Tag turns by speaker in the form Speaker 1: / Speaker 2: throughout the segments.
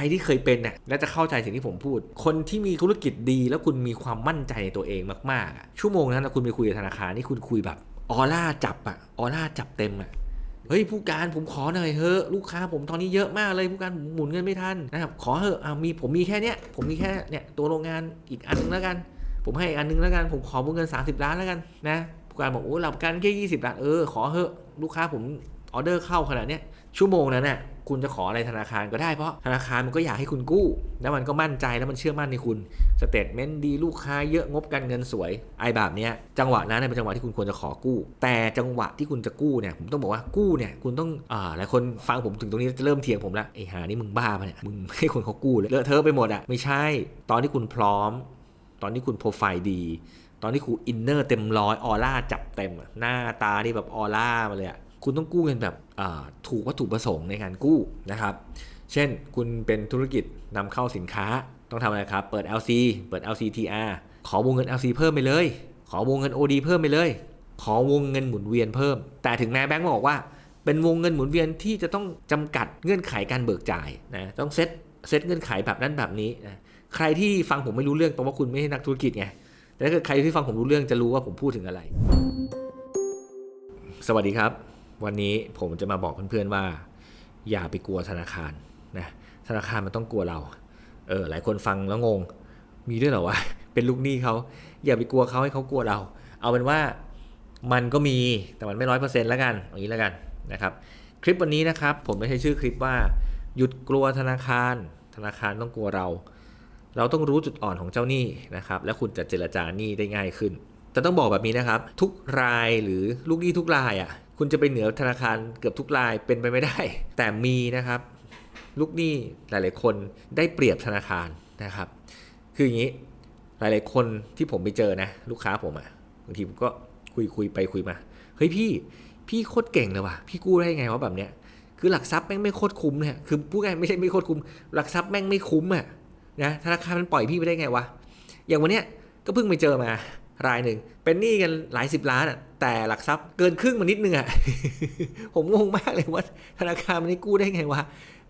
Speaker 1: รที่เคยเป็นน่ะและจะเข้าใจสิ่งที่ผมพูด คนที่มีธุรกิจดี แล้วคุณมีความมั่นใจในตัวเองมากๆชั่วโมงนั้นคุณไปคุยกับธนาคารนี่คุณคุยแบบออร่าจับอะออร่าจับเต็มอะเฮ้ยผู้การผมขอหน่อยเถอะลูกค้าผมตอนนี้เยอะมากเลยผู้การผมหมุนเงินไม่ทันนะครับขอเถอะอ่ามีผมมีแค่เนี้ยผมมีแค่เนี่ยตัวโรงงานอีกอันนึงแล้วกัน ผมให้อีกอันนึงแล้วกันผมขอวงเงิน 30 ล้านแล้วกันนะผู้การบอกโอ้หลับกันแค่20ล้านเออขอเถอะลูกค้าผมออเดอร์เข้าขนาดเนี้ยชั่วโมงนั้นน่ะ คุณจะขออะไรธนาคารก็ได้เพราะธนาคารมันก็อยากให้คุณกู้ แล้วมันก็มั่นใจแล้วมันเชื่อมั่นในคุณสเตทเมนต์ดีลูกค้าเยอะงบการเงินสวยไอ้แบบเนี้ยจังหวะนั้นเป็นจังหวะที่คุณควรจะขอกู้ แต่จังหวะที่คุณจะกู้เนี่ยผมต้องบอกว่ากู้เนี่ยคุณต้องอ่าหลายคนฟังผมถึงตรงนี้จะเริ่มเถียงผมละไอ้หานี่มึงบ้าปะเนี่ยมึงให้คนเขากู้เลยเลอะเทอะไปหมดอะไม่ใช่ ตอนที่คุณพร้อม ตอนที่คุณโปรไฟล์ดี ตอนที่คุณอินเนอร์เต็มร้อยออร่าจับเต็มหน้าตานี่แบบออร่ามาเลยอะ คุณต้องกู้เงินแบบถูกวัตถุประสงค์ในการกู้นะครับ เช่นคุณเป็นธุรกิจนำเข้าสินค้าต้องทำอะไรครับ เปิด LC เปิด LCTR ขอวงเงิน LC เพิ่มไปเลย ขอวงเงิน OD เพิ่มไปเลย ขอวงเงินหมุนเวียนเพิ่ม แต่ถึงแม้แบงก์บอกว่า เป็นวงเงินหมุนเวียนที่จะต้องจำกัดเงื่อนไขการเบิกจ่ายนะ ต้องเซตเซตเงื่อนไขแบบนั้นแบบนี้นะ ใครที่ฟังผมไม่รู้เรื่องแปลว่าคุณไม่ใช่นักธุรกิจไง แต่ถ้าเกิดใครที่ฟังผมรู้เรื่องจะรู้ว่าผมพูดถึงอะไร สวัสดีครับ วันนี้ผมจะมาบอกเพื่อนๆว่า อย่าไปกลัวธนาคารนะธนาคารมันต้องกลัวเรา เออหลายคนฟังแล้วงง มีด้วยเหรอวะเป็นลูกหนี้เขาอย่าไปกลัวเขาให้เขากลัวเรา เอาเป็นว่ามันก็มีแต่มันไม่ร้อยเปอร์เซ็นต์แล้วกันอย่างนี้แล้วกันนะครับ คลิปวันนี้นะครับ ผมไม่ใช่ชื่อคลิปว่า หยุดกลัวธนาคาร ธนาคารต้องกลัวเรา เราต้องรู้จุดอ่อนของเจ้าหนี้นะครับ แล้วคุณจะเจรจาหนี้ได้ง่ายขึ้นแต่ต้องบอกแบบนี้นะครับ ทุกรายหรือลูกหนี้ทุกรายอะ คุณจะไปเหนือธนาคารเกือบทุกรายเป็นไปไม่ได้ แต่มีนะครับลูกหนี้หลาย ๆ คนได้เปรียบธนาคารนะครับ คืออย่างนี้หลาย ๆ คนที่ผมไปเจอนะ ลูกค้าผมอะ่ะบางทีผมก็คุยคุยไปคุยมาเฮ้ยพี่พี่โคตรเก่งเลยว่ะพี่กู้ได้ไงวะแบบเนี้ยคือหลักทรัพย์แม่งไม่โคตรคุ้มเนี่ยคือพูดง่ายไม่ใช่ไม่โคตรคุ้ม หลักทรัพย์แม่งไม่คุ้มอะนะธนาคารมันปล่อยพี่ไปได้ไงวะอย่างวันเนี้ยก็เพิ่งไปเจอมา รายหนึ่ง เป็นหนี้กันหลายสิบล้านอะแต่หลักทรัพย์เกินครึ่งมานิดนึงอะผมงงมากเลยว่าธนาคารมันได้กู้ได้ไงวะ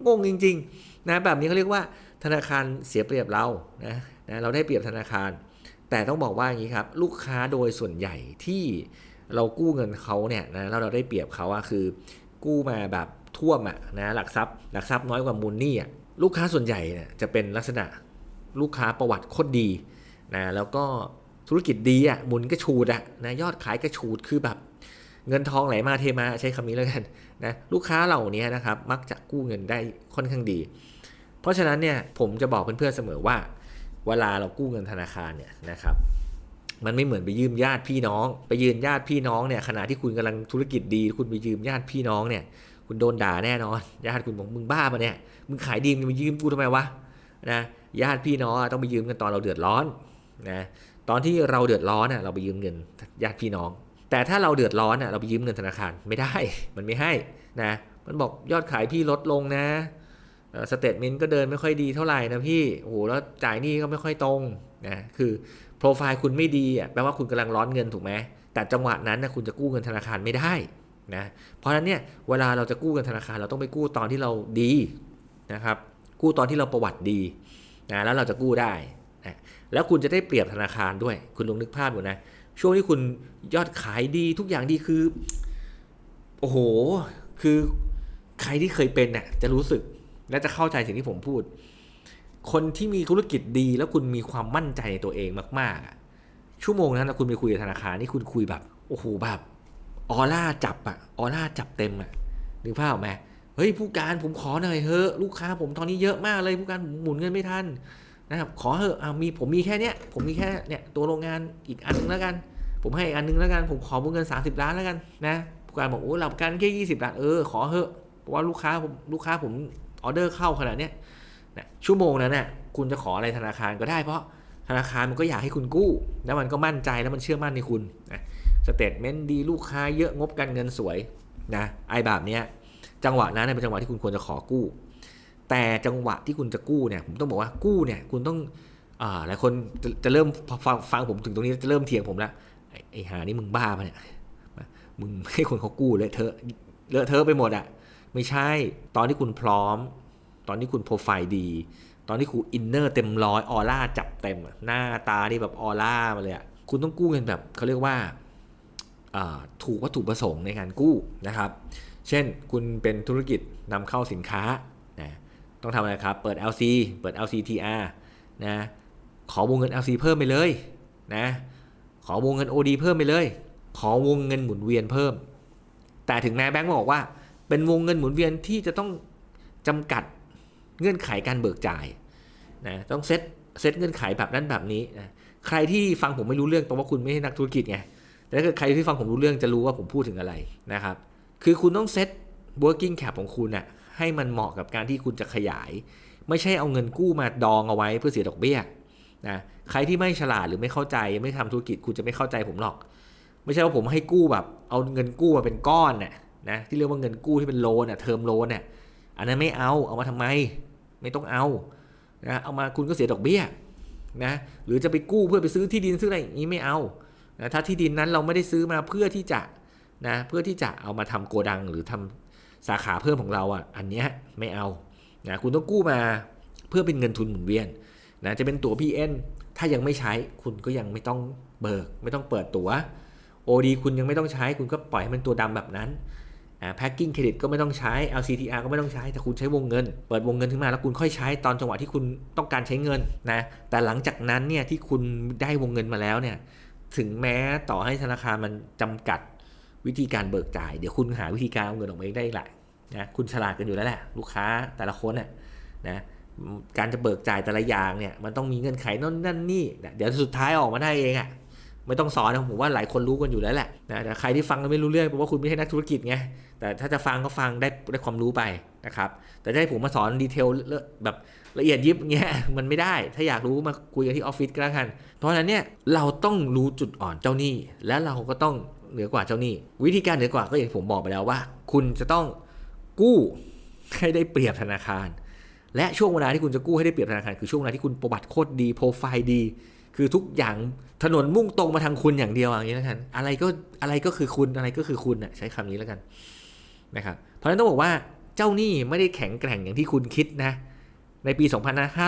Speaker 1: งงจริง ๆ นะแบบนี้เขาเรียกว่าธนาคารเสียเปรียบเรานะนะเราได้เปรียบธนาคาร แต่ต้องบอกว่าอย่างนี้ครับ ลูกค้าโดยส่วนใหญ่ที่เรากู้เงินเขาเนี่ยนะแล้วเราได้เปรียบเขาอะคือ กู้มาแบบท่วมอะนะหลักทรัพย์ หลักทรัพย์น้อยกว่ามูลหนี้อะลูกค้าส่วนใหญ่เนี่ยจะเป็นลักษณะลูกค้าประวัติโคตรดีนะแล้วก็ ธุรกิจดีอะหมุนกระชูดอะนะยอดขายกระชูดคือแบบเงินทองไหลมาเทมาใช้คำนี้แล้วกันนะลูกค้าเหล่านี้นะครับมักจะกู้เงินได้ค่อนข้างดี เพราะฉะนั้นเนี่ยผมจะบอกเพื่อนๆเสมอว่า เวลาเรากู้เงินธนาคารเนี่ยนะครับมันไม่เหมือนไปยืมญาติพี่น้อง ไปยืมญาติพี่น้องเนี่ยขณะที่คุณกำลังธุรกิจดี คุณไปยืมญาติพี่น้องเนี่ยคุณโดนด่าแน่นอนญาติคุณบอกมึงบ้าปะเนี่ยมึงขายดีมึงมายืมกูทำไมวะนะญาติพี่น้องต้องไปยืมกันตอนเราเดือดร้อนนะ ตอนที่เราเดือดร้อนน่ะเราไปยืมเงินญาติพี่น้อง แต่ถ้าเราเดือดร้อนน่ะเราไปยืมเงินธนาคารไม่ได้ มันไม่ให้นะ มันบอกยอดขายพี่ลดลงนะสเตทเมนต์ก็เดินไม่ค่อยดีเท่าไหร่นะพี่โอ้โหแล้วจ่ายหนี้ก็ไม่ค่อยตรงนะคือโปรไฟล์คุณไม่ดีอะแปลว่าคุณกำลังร้อนเงินถูกไหมแต่จังหวะนั้นนะคุณจะกู้เงินธนาคารไม่ได้นะเพราะฉะนั้นเนี่ยเวลาเราจะกู้เงินธนาคารเราต้องไปกู้ตอนที่เราดีนะครับกู้ตอนที่เราประวัติดีนะแล้วเราจะกู้ได้ แล้วคุณจะได้เปรียบธนาคารด้วย คุณลองนึกภาพดูนะ ช่วงที่คุณยอดขายดีทุกอย่างดีคือ โอ้โห คือใครที่เคยเป็นน่ะจะรู้สึกและจะเข้าใจสิ่งที่ผมพูด คนที่มีธุรกิจดีแล้วคุณมีความมั่นใจในตัวเองมากๆ ชั่วโมงนั้นนะคุณไปคุยกับธนาคารนี่คุณคุยแบบ โอ้โหแบบออร่าจับอะออร่าจับเต็มอะนึกภาพออกไหมเฮ้ยผู้การผมขอหน่อยเถอะลูกค้าผมตอนนี้เยอะมากเลยผู้การผมหมุนเงินไม่ทัน นะครับขอเถอะอ่ามีผมมีแค่เนี้ยผมมีแค่เนี่ยตัวโรงงานอีกอันนึงแล้วกัน ผมให้อีกอันนึงแล้วกันผมขอวงเงิน 30 ล้านแล้วกันนะผู้การบอกโอ้หลับกันแค่ 20ล้านเออขอเถอะเพราะว่าลูกค้าผมลูกค้าผมออเดอร์เข้าขนาดเนี้ยนะชั่วโมงนั้นน่ะคุณจะขออะไรธนาคารก็ได้เพราะธนาคารมันก็อยากให้คุณกู้ แล้วมันก็มั่นใจแล้วมันเชื่อมั่นในคุณนะสเตทเมนต์ดีลูกค้าเยอะงบการเงินสวยนะไอ้แบบเนี้ยจังหวะนั้นเป็นจังหวะที่คุณควรจะขอกู้ แต่จังหวะที่คุณจะกู้เนี่ยผมต้องบอกว่ากู้เนี่ยคุณต้องอหลายคนจะจะเริ่มฟังฟังผมถึงตรงนี้จะเริ่มเถียงผมแล้วไอ้ไอหานี่มึงบ้าปะเนี่ยมึงให้คนเขากู้เลยเธอะเลอะเทอะไปหมดอะไม่ใช่ตอนที่คุณพร้อม ตอนที่คุณโปรไฟล์ดี ตอนที่คุณอินเนอร์เต็มร้อยออร่าจับเต็มหน้าตานี่แบบออร่ามาเลยอะคุณต้องกู้เงินแบบเขาเรียกว่าถูกวัตถุประสงค์ในการกู้นะครับ เช่นคุณเป็นธุรกิจนำเข้าสินค้า ต้องทำอะไรครับ เปิด LC เปิด LCTR นะ ขอวงเงิน LC เพิ่มไปเลยนะ ขอวงเงิน OD เพิ่มไปเลย ขอวงเงินหมุนเวียนเพิ่ม แต่ถึงแม้แบงก์บอกว่า เป็นวงเงินหมุนเวียนที่จะต้องจำกัดเงื่อนไขการเบิกจ่ายนะ ต้องเซตเซตเงื่อนไขแบบนั้นแบบนี้นะ ใครที่ฟังผมไม่รู้เรื่องแปลว่าคุณไม่ใช่นักธุรกิจไง แต่ถ้าเกิดใครที่ฟังผมรู้เรื่องจะรู้ว่าผมพูดถึงอะไรนะครับ คือคุณต้องเซต working cap ของคุณน่ะ ให้มันเหมาะกับการที่คุณจะขยาย ไม่ใช่เอาเงินกู้มาดองเอาไว้เพื่อเสียดอกเบี้ยนะใครที่ไม่ฉลาดหรือไม่เข้าใจไม่ทำธุรกิจคุณจะไม่เข้าใจผมหรอก ไม่ใช่ว่าผมให้กู้แบบเอาเงินกู้มาเป็นก้อนน่ะนะที่เรียกว่าเงินกู้ที่เป็นโลนน่ะเทอมโลนน่ะอันนั้นไม่เอาเอามาทำไม ไม่ต้องเอานะเอามาคุณก็เสียดอกเบี้ยนะหรือจะไปกู้เพื่อไปซื้อที่ดินซื้ออะไรอย่างนี้ไม่เอานะถ้าที่ดินนั้นเราไม่ได้ซื้อมาเพื่อที่จะนะเพื่อที่จะเอามาทำโกดังหรือทำ สาขาเพิ่มของเราอะอันเนี้ยไม่เอานะคุณต้องกู้มาเพื่อเป็นเงินทุนหมุนเวียนนะจะเป็นตั๋ว PN ถ้ายังไม่ใช้คุณก็ยังไม่ต้องเบิก ไม่ต้องเปิดตั๋ว OD คุณยังไม่ต้องใช้คุณก็ปล่อยให้มันตัวดำแบบนั้นอ่า packing credit ก็ไม่ต้องใช้ LCTR ก็ไม่ต้องใช้ แต่คุณใช้วงเงิน เปิดวงเงินขึ้นมาแล้วคุณค่อยใช้ตอนจังหวะที่คุณต้องการใช้เงินนะ แต่หลังจากนั้นเนี่ยที่คุณได้วงเงินมาแล้วเนี่ย ถึงแม้ต่อให้ธนาคารมันจำกัด วิธีการเบิกจ่าย เดี๋ยวคุณหาวิธีการเอาเงินออกมาเองได้แหละนะคุณฉลาดกันอยู่แล้วแหละลูกค้าแต่ละคนน่ะนะการจะเบิกจ่ายแต่ละอย่างเนี่ยมันต้องมีเงื่อนไขนั่นนั่นนี่ เดี๋ยวสุดท้ายออกมาได้เองอะไม่ต้องสอนนะผมว่าหลายคนรู้กันอยู่แล้วแหละนะแต่ใครที่ฟังแล้วไม่รู้เรื่องเพราะว่าคุณไม่ใช่นักธุรกิจไงแต่ถ้าจะฟังก็ฟังได้ได้ความรู้ไปนะครับแต่จะให้ผมมาสอนดีเทลแบบละเอียดยิบเงี้ยมันไม่ได้ถ้าอยากรู้มาคุยกันที่ออฟฟิศก็แล้วกันเพราะฉะนั้นเนี่ยเราต้องรู้จุดอ่อนเจ้าหนี้ และเราก็ต้อง เหนือกว่าเจ้าหนี้ วิธีการเหนือกว่าก็อย่างผมบอกไปแล้วว่า คุณจะต้องกู้ให้ได้เปรียบธนาคาร และช่วงเวลาที่คุณจะกู้ให้ได้เปรียบธนาคารคือช่วงเวลาที่คุณประวัติโคตรดีโปรไฟล์ดี คือทุกอย่างถนนมุ่งตรงมาทางคุณอย่างเดียวอย่างนี้แล้วกันอะไรก็อะไรก็คือคุณอะไรก็คือคุณนะใช้คำนี้แล้วกันนะครับเพราะฉะนั้นต้องบอกว่าเจ้าหนี้ไม่ได้แข็งแกร่งอย่างที่คุณคิดนะในปี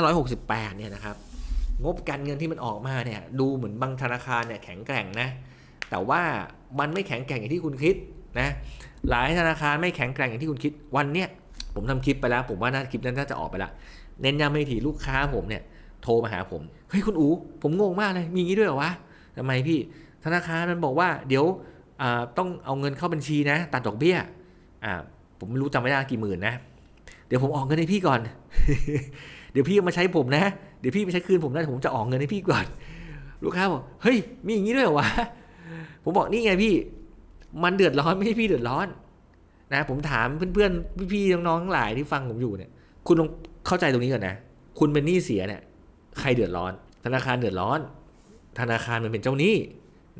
Speaker 1: 2568 เนี่ยนะครับงบการเงินที่มันออกมาเนี่ยดูเหมือนบางธนาคารเนี่ยแข็งแกร่งนะแต่ว่า มันไม่แข็งแกร่งอย่างที่คุณคิดนะหลายธนาคารไม่แข็งแกร่งอย่างที่คุณคิดวันเนี้ยผมทำคลิปไปแล้ว ผมว่าน่าคลิปนั้นน่าจะออกไปละเน้นย้ำไม่ทีลูกค้าผมเนี่ยโทรมาหาผมเฮ้ยคุณอูผมงงมากเลยมีงี้ด้วยเหรอวะทำไมพี่ธนาคารมันบอกว่าเดี๋ยวต้องเอาเงินเข้าบัญชีนะ ตัดดอกเบี้ยอ่าผมไม่รู้จำไม่ได้กี่หมื่นนะ เดี๋ยวผมออกเงินให้พี่ก่อน เดี๋ยวพี่มาใช้ผมนะ เดี๋ยวพี่มาใช้คืนผมนะผมจะออกเงินให้พี่ก่อน ลูกค้าบอกเฮ้ยมีอย่างนี้ด้วยเหรอวะ ผมบอกนี่ไงพี่ มันเดือดร้อนไม่ใช่พี่เดือดร้อน นะ ผมถามเพื่อนๆพี่ๆน้องๆทั้งหลายที่ฟังผมอยู่เนี่ย คุณลองเข้าใจตรงนี้ก่อนนะ คุณเป็นหนี้เสียเนี่ย ใครเดือดร้อน ธนาคารเดือดร้อน ธนาคารมันเป็นเจ้าหนี้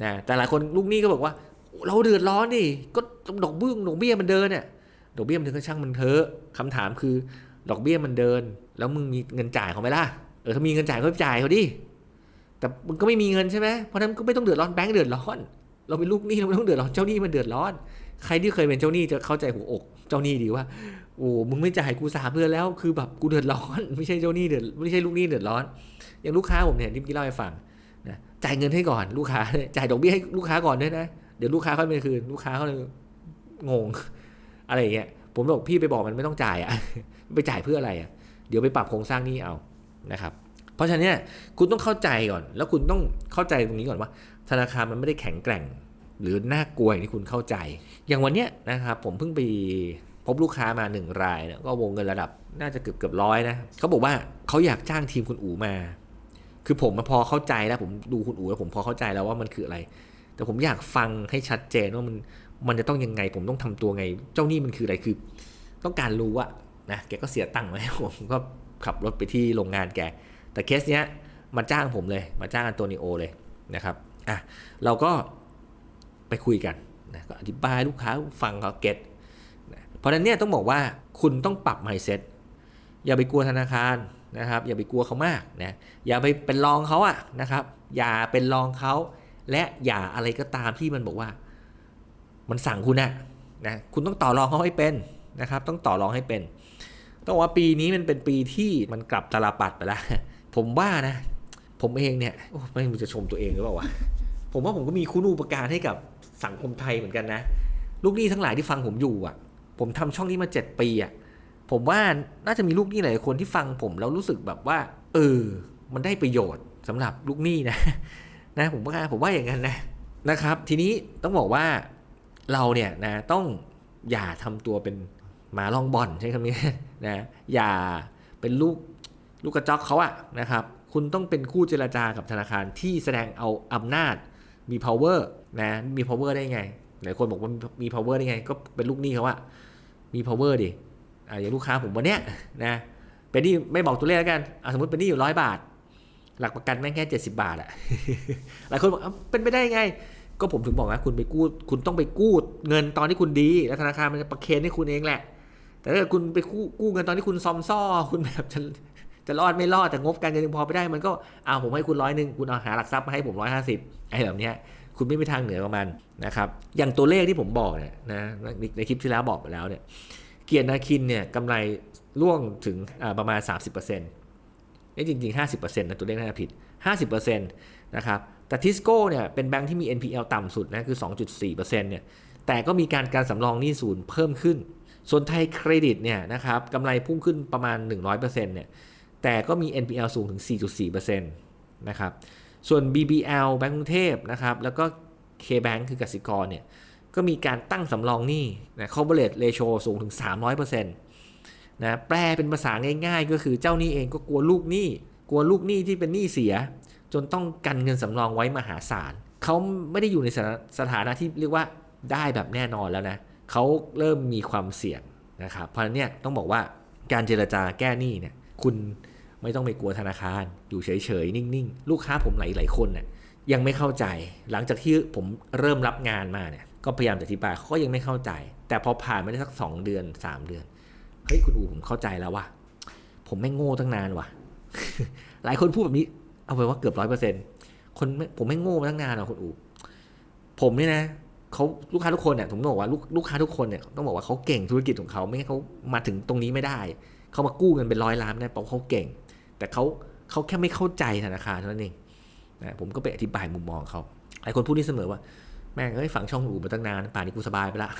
Speaker 1: นะแต่หลายคนลูกหนี้ก็บอกว่า เราเดือดร้อนดิก็ดอกเบี้ยดอกเบี้ยมันเดินเนี่ยดอกเบี้ยมันเดินก็ช่างมันเถอะคำถามคือ ดอกเบี้ยมันเดิน แล้วมึงมีเงินจ่ายเขาไหมล่ะเออถ้ามีเงินจ่ายก็จ่ายเขาดิ แต่มึงก็ไม่มีเงินใช่ไหมเพราะนั้นก็ไม่ต้องเดือดร้อนแบงก์เดือดร้อน เราเป็นลูกหนี้เราไม่ต้องเดือดร้อนเจ้าหนี้มันเดือดร้อน ใครที่เคยเป็นเจ้าหนี้จะเข้าใจหัวอก เจ้าหนี้ดีว่าโอ้มึงไม่จ่ายกูสามเดือนแล้วคือแบบกูเดือดร้อน ไม่ใช่เจ้าหนี้เดือดไม่ใช่ลูกหนี้เดือดร้อน อย่างลูกค้าผมเนี่ยที่เมื่อกี้เล่าให้ฟังนะจ่ายเงินให้ก่อนลูกค้าจ่ายดอกเบี้ยให้ลูกค้าก่อนด้วยนะเดี๋ยวลูกค้าค่อยไปคืนลูกค้าเขาเลยงง อะไรอย่างเงี้ยผมบอกพี่ไปบอกมันไม่ต้องจ่ายอะไปจ่ายเพื่ออะไรอะเดี๋ยวไปปรับโครงสร้างนี้เอานะครับ เพราะฉะนั้นเนี่ยคุณต้องเข้าใจก่อน แล้วคุณต้องเข้าใจตรงนี้ก่อนว่า ธนาคารมันไม่ได้แข็งแกร่ง หรือน่ากลัวอย่างที่คุณเข้าใจ อย่างวันเนี้ยนะครับผมเพิ่งไปพบลูกค้ามาหนึ่งรายเนี่ยก็วงเงินระดับน่าจะเกือบเกือบร้อยนะเขาบอกว่าเขาอยากจ้างทีมคุณอู๋มา คือผมมาพอเข้าใจแล้วผมดูคุณอู๋แล้วผมพอเข้าใจแล้วว่ามันคืออะไร แต่ผมอยากฟังให้ชัดเจนว่ามันมันจะต้องยังไง ผมต้องทำตัวไง เจ้านี่มันคืออะไรคือ ต้องการรู้อะนะแกก็เสียตังค์ไหมผมก็ขับรถไปที่โรงงานแก แต่เคสเนี้ยมาจ้างผมเลย มาจ้างอันโตนิโอเลยนะครับอะเราก็ไปคุยกันนะก็อธิบายลูกค้าฟังเขาเก็ตเพราะนั้นเนี่ยต้องบอกว่าคุณต้องปรับ mindset อย่าไปกลัวธนาคารนะครับ อย่าไปกลัวเขามากนะอย่าไปเป็นรองเขาอะนะครับ อย่าเป็นรองเขาและอย่าอะไรก็ตามที่มันบอกว่า มันสั่งคุณนะนะคุณต้องต่อรองเขาให้เป็นนะครับ ต้องต่อรองให้เป็น ต้องบอกว่าปีนี้มันเป็นปีที่มันกลับตลปัดไปแล้ว ผมว่านะ ผมเองเนี่ยโอ้ไม่รู้จะชมตัวเองหรือเปล่าวะผมว่าผมก็มีคุณูปการให้กับสังคมไทยเหมือนกันนะ ลูกหนี้ทั้งหลายที่ฟังผมอยู่อะ ผมทำช่องนี้มาเจ็ดปีอะผมว่าน่าจะมีลูกหนี้หลายคนที่ฟังผมแล้วรู้สึกแบบว่า เออ มันได้ประโยชน์สำหรับลูกหนี้นะ นะผมว่าผมว่าอย่างนั้นนะนะครับ ทีนี้ต้องบอกว่าเราเนี่ยนะต้องอย่าทำตัวเป็นหมาลองบอลใช้คำนี้นะอย่าเป็นลูก ลูกกระจอกเขาอะนะครับ คุณต้องเป็นคู่เจรจากับธนาคารที่แสดงเอาอำนาจมี power นะมี power ได้ไงหลายคนบอกว่ามี power ได้ไง ก็เป็นลูกหนี้เขาอะมี power ดิอ่าอย่างลูกค้าผมวันเนี้ยนะเป็นนี้ไม่บอกตัวเลขแล้วกันอะสมมติเป็นนี้อยู่ร้อยบาท หลักประกันแม่งแค่เจ็ดสิบาทอะหลายคนบอกเป็นไปได้ไง ก็ผมถึงบอกนะคุณไปกู้คุณต้องไปกู้เงินตอนที่คุณดีแล้วธนาคารมันจะประเคนให้คุณเองแหละ แต่ถ้าเกิดคุณไปกู้กู้เงินตอนที่คุณซอมซ่อคุณแบบ จะรอดไม่รอดแต่งบการเงินพอไปได้มันก็เอาผมให้คุณร้อยหนึ่งคุณเอาหาหลักทรัพย์มาให้ผมร้อยห้าสิบไอ้แบบเนี้ยคุณไม่มีทางเหนือกว่ามันนะครับอย่างตัวเลขที่ผมบอกเนี่ยนะในคลิปที่แล้วบอกไปแล้วเนี่ยเกียรตินาคินเนี่ยกำไรร่วงถึงประมาณ 30%นี่จริง ๆ 50%นะตัวเลขน่าจะผิด 50%นะครับแต่ทิสโก้เนี่ยเป็นแบงค์ที่มี NPL ต่ำสุดนะคือ 2.4%เนี่ยแต่ก็มีการการสำรองหนี้ศูนย์เพิ่มขึ้น ส่วนไทยเครดิตเนี่ยนะครับกำไรพุ่งขึ้นประมาณ 100%เนี่ย แต่ก็มี NPL สูงถึง 4.4%นะครับ ส่วน BBL แบงก์กรุงเทพนะครับ แล้วก็ K-Bank คือกสิกรเนี่ย ก็มีการตั้งสำรองหนี้นะ coverage ratio สูงถึง 300%นะแปลเป็นภาษาง่ายๆ ก็คือเจ้าหนี้เองก็กลัวลูกหนี้ กลัวลูกหนี้ที่เป็นหนี้เสีย จนต้องกันเงินสำรองไว้มหาศาล เขาไม่ได้อยู่ในสถานะที่เรียกว่าได้แบบแน่นอนแล้วนะ เขาเริ่มมีความเสี่ยงนะครับ เพราะฉะนั้นเนี่ยต้องบอกว่าการเจรจาแก้หนี้เนี่ย คุณ ไม่ต้องไปกลัวธนาคาร อยู่เฉยๆ นิ่งๆ ลูกค้าผมหลายๆคนเนี่ยยังไม่เข้าใจ หลังจากที่ผมเริ่มรับงานมาเนี่ยก็พยายามจะอธิบายเขาก็ยังไม่เข้าใจ แต่พอผ่านไปได้สัก 2 เดือน 3 เดือนเฮ้ยคุณอูผมเข้าใจแล้วว่ะผมไม่โง่ตั้งนานว่ะ หลายคนพูดแบบนี้ เอาไปว่าเกือบร้อยเปอร์เซ็นต์คนผมไม่โง่มาตั้งนานหรอกคุณอูผมเนี่ยนะเขาลูกค้าทุกคนเนี่ยผมต้องบอกว่าลูกลูกค้าทุกคนเนี่ยต้องบอกว่าเขาเก่งธุรกิจของเขาไม่งั้นเขามาถึงตรงนี้ไม่ได้เขามากู้เงินเป็นร้อยล้านได้เพราะเขาเก่ง แต่เขาเขาแค่ไม่เข้าใจธนาคารเท่านั้นเองนะผมก็ไปอธิบายมุมมองเขาหลายคนพูดนี่เสมอว่าแม่งเอ้ยฟังช่องอู่มาตั้งนานป่านนี้กูสบายไปละ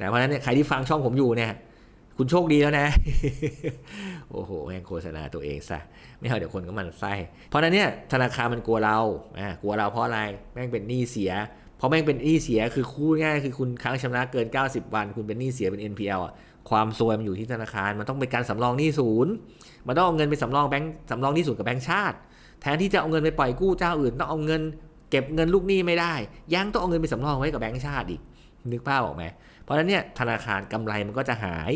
Speaker 1: นะเพราะฉะนั้นเนี่ยใครที่ฟังช่องผมอยู่เนี่ยคุณโชคดีแล้วนะ โอ้โหแม่งโฆษณาตัวเองซะ ไม่เอาเดี๋ยวคนก็มันไส้ เพราะฉะนั้นเนี่ยธนาคารมันกลัวเราอ่ากลัวเราเพราะอะไร แม่งเป็นหนี้เสีย เพราะแม่งเป็นหนี้เสียคือคู่ง่ายคือคุณค้างชำระเกิน 90 วัน คุณเป็นหนี้เสียเป็น NPL อะ ความซวยมันอยู่ที่ธนาคาร มันต้องเป็นการสำรองหนี้ศูนย์มันต้องเอาเงินไปสำรองแบงค์สำรองหนี้ศูนย์กับแบงค์ชาติ แทนที่จะเอาเงินไปปล่อยกู้เจ้าอื่นต้องเอาเงินเก็บเงินลูกหนี้ไม่ได้ ยังต้องเอาเงินไปสำรองไว้กับแบงค์ชาติอีก นึกภาพออกไหมเพราะฉะนั้นเนี่ยธนาคารกำไรมันก็จะหาย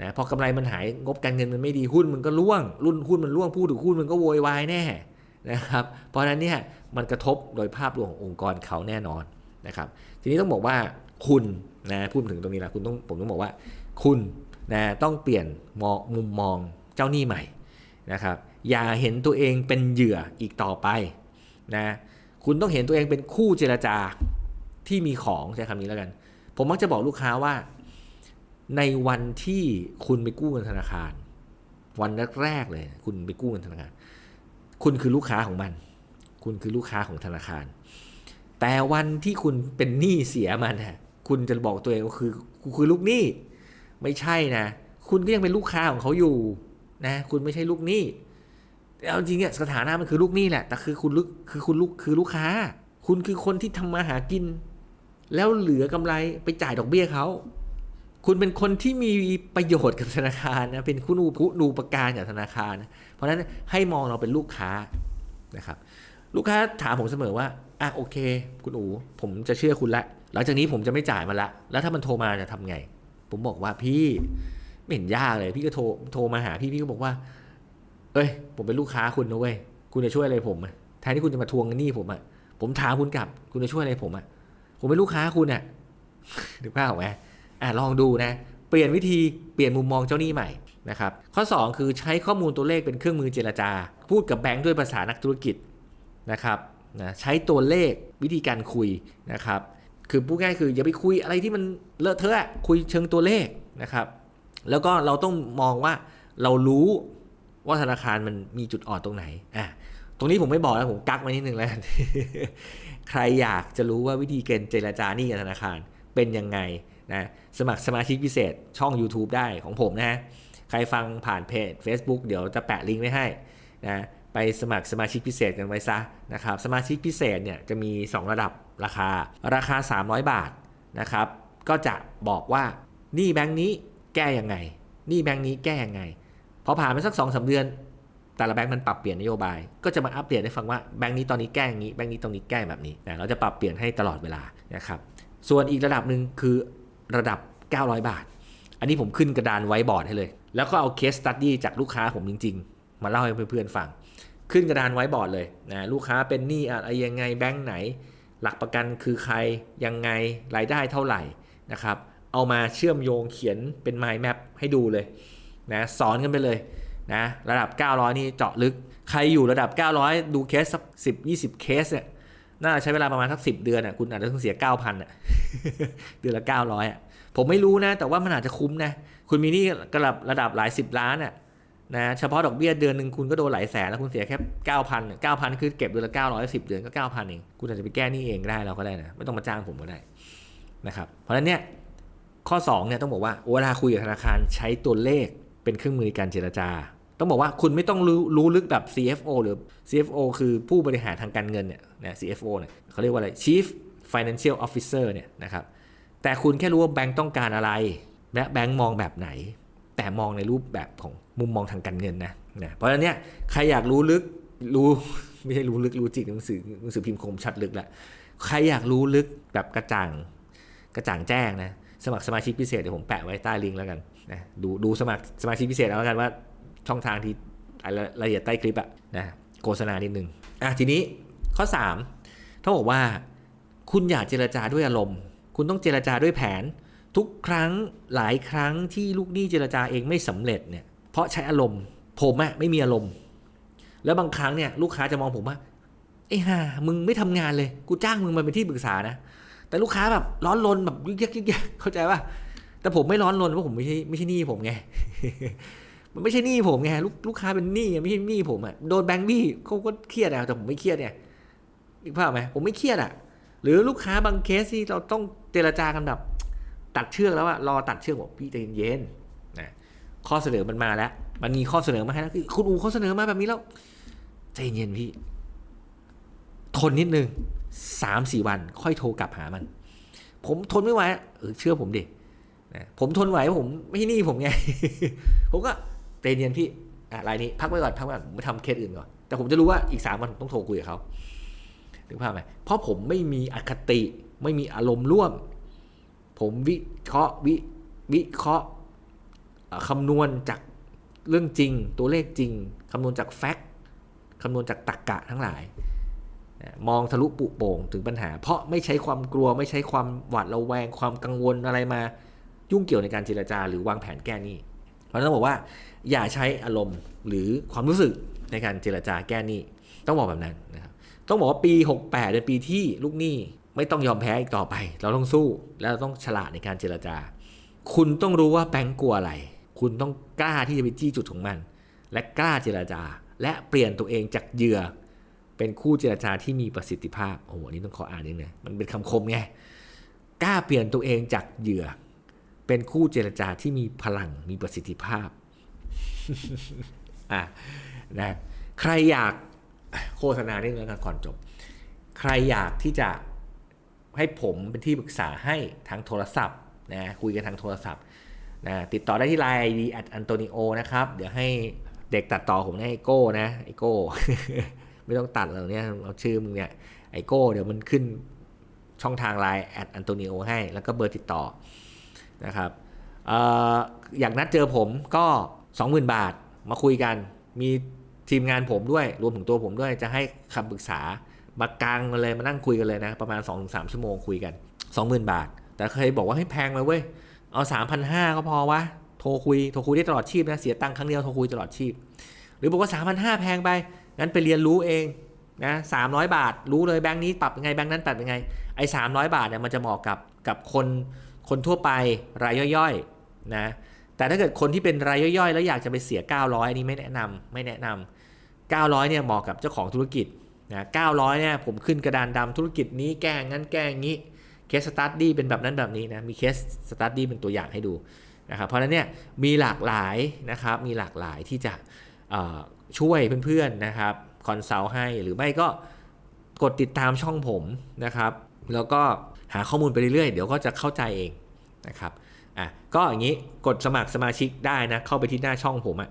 Speaker 1: นะพอกำไรมันหายงบการเงินมันไม่ดีหุ้นมันก็ร่วง รุ่นหุ้นมันร่วงผู้ถือหุ้นมันก็โวยวายแน่นะครับ เพราะฉะนั้นเนี่ยมันกระทบโดยภาพรวมขององค์กรเขาแน่นอนนะครับ ทีนี้ต้องบอกว่าคุณนะพูดถึงตรงนี้ละคุณต้องผมต้องบอกว่า คุณนะต้องเปลี่ยนมองมุมมองเจ้าหนี้ใหม่นะครับอย่าเห็นตัวเองเป็นเหยื่ออีกต่อไปนะคุณต้องเห็นตัวเองเป็นคู่เจรจาที่มีของใช้คำนี้แล้วกัน ผมมักจะบอกลูกค้าว่า ในวันที่คุณไปกู้เงินธนาคาร วันแรกๆเลย คุณไปกู้เงินธนาคาร คุณคือลูกค้าของมัน คุณคือลูกค้าของธนาคาร แต่วันที่คุณเป็นหนี้เสียมันคุณจะบอกตัวเองว่าคือคือลูกหนี้ ไม่ใช่นะ คุณก็ยังเป็นลูกค้าของเขาอยู่นะ คุณไม่ใช่ลูกหนี้เอาจริงเนี่ยสถานะมันคือลูกหนี้แหละ แต่คือคุณลูกคือคุณลูกคือลูกค้า คุณคือคนที่ทำมาหากิน แล้วเหลือกำไรไปจ่ายดอกเบี้ยเขา คุณเป็นคนที่มีประโยชน์กับธนาคารนะ เป็นคุณูผู้นูประการกับธนาคารนะเพราะฉะนั้นให้มองเราเป็นลูกค้านะครับ ลูกค้าถามผมเสมอว่าอะโอเค คุณอู ผมจะเชื่อคุณละ หลังจากนี้ผมจะไม่จ่ายมันละ แล้วถ้ามันโทรมาจะทำไง ผมบอกว่าพี่ไม่เห็นยากเลย พี่ก็โทรโทรมาหาพี่พี่ก็บอกว่า เอ้ย ผมเป็นลูกค้าคุณนะเว้ยคุณจะช่วยอะไรผมอะแทนที่คุณจะมาทวงเงินหนี้ผมอะผมถามคุณกลับ คุณจะช่วยอะไรผมอะผมเป็นลูกค้าคุณอะนึกภาพออกไหมอะลองดูนะ เปลี่ยนวิธีเปลี่ยนมุมมองเจ้าหนี้ใหม่นะครับข้อ 2 คือใช้ข้อมูลตัวเลขเป็นเครื่องมือเจรจา พูดกับแบงค์ด้วยภาษานักธุรกิจนะครับนะใช้ตัวเลขวิธีการคุยนะครับ คือพูดง่ายคืออย่าไปคุยอะไรที่มันเลอะเทอะคุยเชิงตัวเลขนะครับ แล้วก็เราต้องมองว่าเรารู้ว่าธนาคารมันมีจุดอ่อนตรงไหนอะตรงนี้ผมไม่บอกแล้วผมกักมานิดนึงแล้วใครอยากจะรู้ว่าวิธีเการเจรจาหนี้กับธนาคารเป็นยังไงนะสมัครสมาชิกพิเศษช่อง YouTube ได้ของผมนะฮะใครฟังผ่านเพจ Facebook เดี๋ยวจะแปะลิงก์ไว้ให้นะ ไปสมัครสมาชิกพิเศษกันไว้ซะนะครับสมาชิกพิเศษเนี่ยจะมี 2 ระดับราคาราคา 300 บาทนะครับก็จะบอกว่านี้แบงค์นี้แก้ยังไงนี้แบงค์นี้แก้ยังไงพอผ่านไปสัก2อสเดือน แต่ละแบงค์มันปรับเปลี่ยนนโยบาย ก็จะมาอัปเดตให้ฟังว่าแบงค์นี้ตอนนี้แก้อย่างนี้แบงค์นี้ตรงนี้แก้แบบนี้นะเราจะปรับเปลี่ยนให้ตลอดเวลานะครับส่วนอีกระดับหนึ่งคือระดับ 900 บาท อันนี้ผมขึ้นกระดานไว้บอร์ดให้เลย แล้วก็เอาเคสตัดดี้จากลูกค้าผมจริง ๆ มาเล่าให้เพื่อนๆฟัง ขึ้นกระดานไว้บอร์ดเลยนะลูกค้าเป็นหนี้อะไรยังไงแบงค์ไหน หลักประกันคือใครยังไงรายได้เท่าไหร่นะครับเอามาเชื่อมโยงเขียนเป็น mind map ให้ดูเลยนะสอนกันไปเลยนะระดับ 900 นี่เจาะลึก ใครอยู่ระดับ 900 ดูเคสสัก10 20 เคสเนี่ยน่าใช้เวลาประมาณสัก 10 เดือนอะคุณอาจจะต้องเสีย 9,000อะเดือนละ 900อะผมไม่รู้นะ แต่ว่ามันอาจจะคุ้มนะ คุณมีหนี่ระดับระดับหลาย 10 ล้านอะ นะเฉพาะดอกเบี้ยเดือนหนึ่งคุณก็โดนหลายแสนแล้วคุณเสียแค่9,000 9,000คือเก็บเดือนละ900 10เดือนก็9,000เองคุณอาจจะไปแก้หนี่เองได้เราก็ได้นะไม่ต้องมาจ้างผมก็ได้นะครับเพราะฉะนั้นเนี่ยข้อ2เนี่ยต้องบอกว่าเวลาคุยกับธนาคารใช้ตัวเลขเป็นเครื่องมือในการเจรจา ต้องบอกว่าคุณไม่ต้องรู้รู้ลึกแบบ CFO หรือ CFO คือผู้บริหารทางการเงินเนี่ยนะ CFO เนี่ยเขาเรียกว่าอะไร Chief Financial Officer เนี่ยนะครับแต่คุณแค่รู้ว่าแบงก์ต้องการอะไร และแบงก์มองแบบไหน แต่มองในรูปแบบของมุมมองทางการเงินนะนะเพราะฉะนั้นเนี่ยใครอยากรู้ลึกรู้ไม่ใช่รู้ลึกรู้จริงหนังสือหนังสือพิมพ์คมชัดลึกแหละใครอยากรู้ลึกแบบกระจ่างกระจ่างแจ้งนะสมัครสมาชิกพิเศษเดี๋ยวผมแปะไว้ใต้ลิงก์แล้วกันนะดูดูสมัครสมาชิกพิเศษแล้วกันว่าช่องทางที่รายละเอียดใต้คลิปอะนะโฆษณานิดนึงอะทีนี้ข้อ3ต้องบอกว่า คุณอยากเจรจาด้วยอารมณ์ คุณต้องเจรจาด้วยแผน ทุกครั้งหลายครั้งที่ลูกหนี้เจรจาเองไม่สำเร็จเนี่ยเพราะใช้อารมณ์ ผมอะไม่มีอารมณ์ แล้วบางครั้งเนี่ยลูกค้าจะมองผมว่าไอ้ห่ามึงไม่ทำงานเลย กูจ้างมึงมาเป็นที่ปรึกษานะ แต่ลูกค้าแบบร้อนรนแบบยึกยักยึกยักเข้าใจป่ะแต่ผมไม่ร้อนรนเพราะผมไม่ใช่ไม่ใช่หนี้ผมไงมันไม่ใช่หนี้ผมไงลูกลูกค้าเป็นหนี้ไม่ใช่หนี้ผมอะโดนแบงค์บี้เขาก็เครียดอะแต่ผมไม่เครียดเนี่ยอีกภาพไหมผมไม่เครียดอะหรือลูกค้าบางเคสที่เราต้องเจรจากันแบบ ตัดเชือกแล้วอะรอตัดเชือกบอกพี่ใจเย็นๆนะข้อเสนอมันมาแล้ว มันมีข้อเสนอมาให้แล้วคือคุณอูเขาเสนอมาแบบนี้แล้วใจเย็นพี่ ทนนิดนึงสามสี่วันค่อยโทรกลับหามัน ผมทนไม่ไหวเออเชื่อผมดินะผมทนไหวผมไม่หนี่ผมไง ผมก็ใจเย็นพี่อะรายนี้พักไว้ก่อนพักไว้ก่อนผมไปทำเคสอื่นก่อนแต่ผมจะรู้ว่าอีกสามวันผมต้องโทรคุยกับเขาถึงภาพไหมเพราะผมไม่มีอคติไม่มีอารมณ์ร่วม ผมวิเคราะห์วิวิเคราะห์คำนวณจากเรื่องจริง ตัวเลขจริงคำนวณจากแฟกต์คำนวณจากตรรกกะทั้งหลาย มองทะลุปุโป่งถึงปัญหา เพราะไม่ใช้ความกลัวไม่ใช้ความหวาดระแวงความกังวลอะไรมายุ่งเกี่ยวในการเจรจาหรือวางแผนแก้หนี้ เพราะนั้นบอกว่าอย่าใช้อารมณ์หรือความรู้สึกในการเจรจาแก้หนี้ ต้องบอกแบบนั้นนะครับต้องบอกว่าปี 68เป็นปีที่ลูกหนี้ ไม่ต้องยอมแพ้อีกต่อไป เราต้องสู้ แล้วต้องฉลาดในการเจรจา คุณต้องรู้ว่าแบงก์กลัวอะไร คุณต้องกล้าที่จะไปจี้จุดของมัน และกล้าเจรจา และเปลี่ยนตัวเองจากเหยื่อ เป็นคู่เจรจาที่มีประสิทธิภาพ โอ้โหนี้ต้องขออ่านนิดนึงมันเป็นคำคมไง กล้าเปลี่ยนตัวเองจากเหยื่อ เป็นคู่เจรจาที่มีพลัง มีประสิทธิภาพ อะนะ ใครอยากโฆษณาได้แล้วกันก่อนจบ ใครอยากที่จะ ให้ผมเป็นที่ปรึกษาให้ทางโทรศัพท์นะคุยกันทางโทรศัพท์นะติดต่อได้ที่ไลน์ ID อันโตนิโอนะครับ เดี๋ยวให้เด็กตัดต่อผมนะไอโก้นะไอโก้ ไม่ต้องตัดแล้วเนี่ยเอาชื่อมึงเนี่ยไอโก้เดี๋ยวมันขึ้นช่องทางไลน์แอดอันโตนิโอให้แล้วก็เบอร์ติดต่อนะครับอ่ออยากนัดเจอผมก็ 20,000 บาทมาคุยกัน มีทีมงานผมด้วยรวมถึงตัวผมด้วยจะให้คำปรึกษา มากลางกันเลยมานั่งคุยกันเลยนะ ประมาณ 2-3 ชั่วโมงคุยกัน 20,000 บาท แต่เคยบอกว่าให้แพงไปเว้ย เอา 3,500 ก็พอวะ โทรคุย โทรคุยได้ตลอดชีพนะ เสียตังค์ครั้งเดียวโทรคุยตลอดชีพ หรือบอกว่า 3,500 แพงไป งั้นไปเรียนรู้เองนะ300 บาท รู้เลยแบงค์นี้ปรับยังไงแบงค์นั้นปรับยังไง ไอ้300 บาทเนี่ยมันจะเหมาะกับกับคนคนทั่วไปรายย่อยๆนะ แต่ถ้าเกิดคนที่เป็นรายย่อยๆ แล้วอยากจะไปเสีย 900อันนี้ไม่แนะนำไม่แนะนำ900เนี่ยเหมาะกับเจ้าของธุรกิจ นะ900เนี่ยผมขึ้นกระดานดำธุรกิจนี้แก้งั้นแก้งี้เคสสตัดดี้เป็นแบบนั้นแบบนี้นะมีเคสสตัดดี้เป็นตัวอย่างให้ดูนะครับเพราะนั้นเนี่ยมีหลากหลายนะครับมีหลากหลายที่จะช่วยเพื่อนๆนะครับคอนซัลท์ให้หรือไม่ก็กดติดตามช่องผมนะครับ แล้วก็หาข้อมูลไปเรื่อยๆ เดี๋ยวก็จะเข้าใจเองนะครับอะก็อย่างนี้กดสมัครสมาชิกได้นะ เข้าไปที่หน้าช่องผมอะ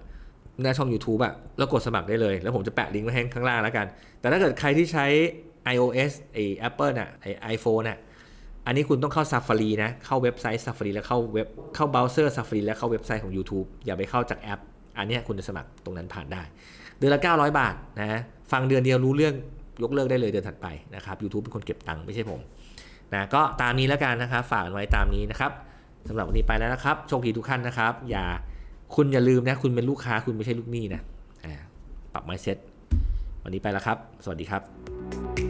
Speaker 1: หน้าช่อง YouTube อะแล้วกดสมัครได้เลย แล้วผมจะแปะลิงก์ไว้ให้ข้างล่างแล้วกัน แต่ถ้าเกิดใครที่ใช้ iOS ไอ Apple น่ะไอไอโฟนน่ะอันนี้คุณต้องเข้า Safari นะ เข้าเว็บไซต์ Safari แล้วเข้าเว็บเข้าเบราว์เซอร์ Safari แล้วเข้าเว็บไซต์ของ YouTube อย่าไปเข้าจากแอป อันนี้คุณจะสมัครตรงนั้นผ่านได้ เดือนละ 900 บาทนะฟังเดือนเดียวรู้เรื่องยกเลิกได้เลยเดือนถัดไปนะครับ YouTube เป็นคนเก็บตังค์ไม่ใช่ผมนะก็ตามนี้แล้วกันนะครับฝากไว้ตามนี้นะครับสำหรับวันนี้ไปแล้วนะครับโชคดีทุกท่านนะครับ อย่า คุณอย่าลืมนะ คุณเป็นลูกค้าคุณไม่ใช่ลูกหนี้นะอ่าปรับไม่เซ็ตวันนี้ไปแล้วครับ สวัสดีครับ